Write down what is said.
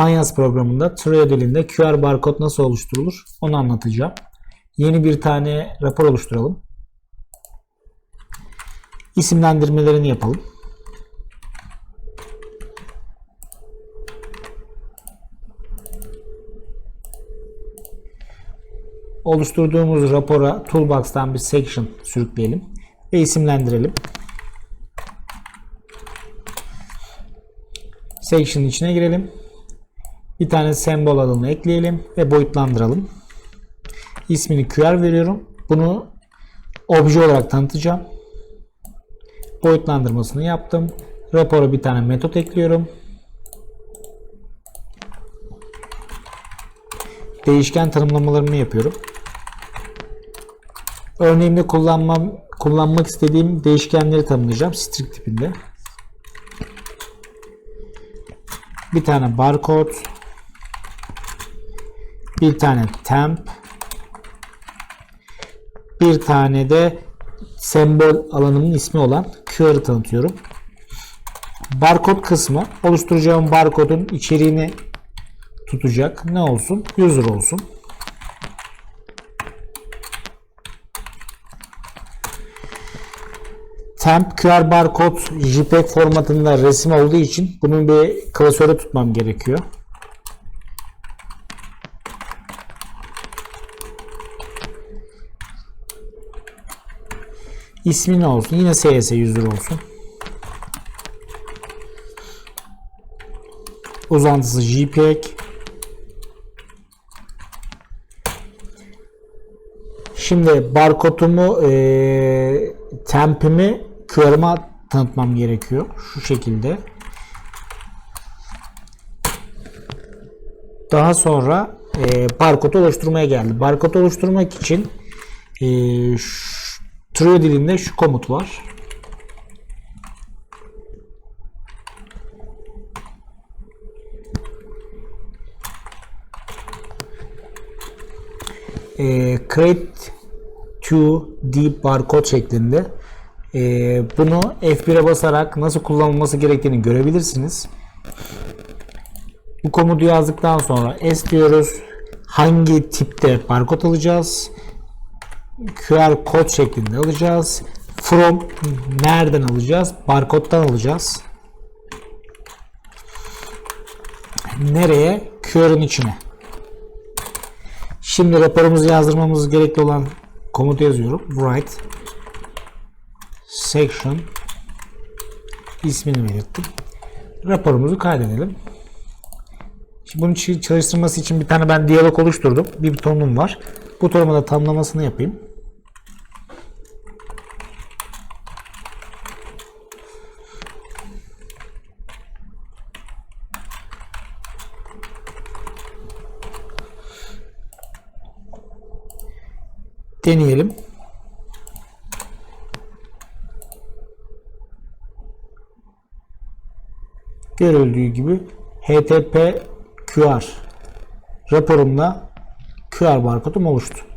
Kanyas programında Trio dilinde QR barkod nasıl oluşturulur onu anlatacağım. Yeni bir tane rapor oluşturalım. İsimlendirmelerini yapalım. Oluşturduğumuz rapora Toolbox'tan bir section sürükleyelim ve isimlendirelim. Section içine girelim. Bir tane sembol adını ekleyelim ve boyutlandıralım. İsmini QR veriyorum. Bunu obje olarak tanıtacağım. Boyutlandırmasını yaptım. Rapora bir tane metot ekliyorum. Değişken tanımlamalarını yapıyorum. Örneğimde kullanmam, kullanmak istediğim değişkenleri tanımlayacağım string tipinde. Bir tane barcode, bir tane temp, bir tane de sembol alanımın ismi olan QR'ı tanıtıyorum. Barkod kısmı oluşturacağım barkodun içeriğini tutacak. Ne olsun? User olsun. Temp QR barkod JPEG formatında resim olduğu için bunun bir klasöre tutmam gerekiyor. İsmi ne olsun? Yine CS 100 olsun. Uzantısı JPEG. Şimdi barkodumu e, tempimi QR'ıma tanıtmam gerekiyor. Şu şekilde. Daha sonra e, barkod oluşturmaya geldi. Barkod oluşturmak için e, şu, Trio dilinde şu komut var. E, create to deep barcode şeklinde e, bunu F1'e basarak nasıl kullanılması gerektiğini görebilirsiniz. Bu komutu yazdıktan sonra S diyoruz. Hangi tipte barkod alacağız? QR kod şeklinde alacağız. From nereden alacağız? Barkodtan alacağız. Nereye? QR'ın içine. Şimdi raporumuzu yazdırmamız gerekli olan komutu yazıyorum. Write section ismini belirttim. Raporumuzu kaydedelim. Şimdi bunu çalıştırması için bir tane ben diyalog oluşturdum. Bir butonum var. Butonuma da tamlamasını yapayım. Deneyelim. Görüldüğü gibi HTTP QR raporumla QR barkodum oluştu.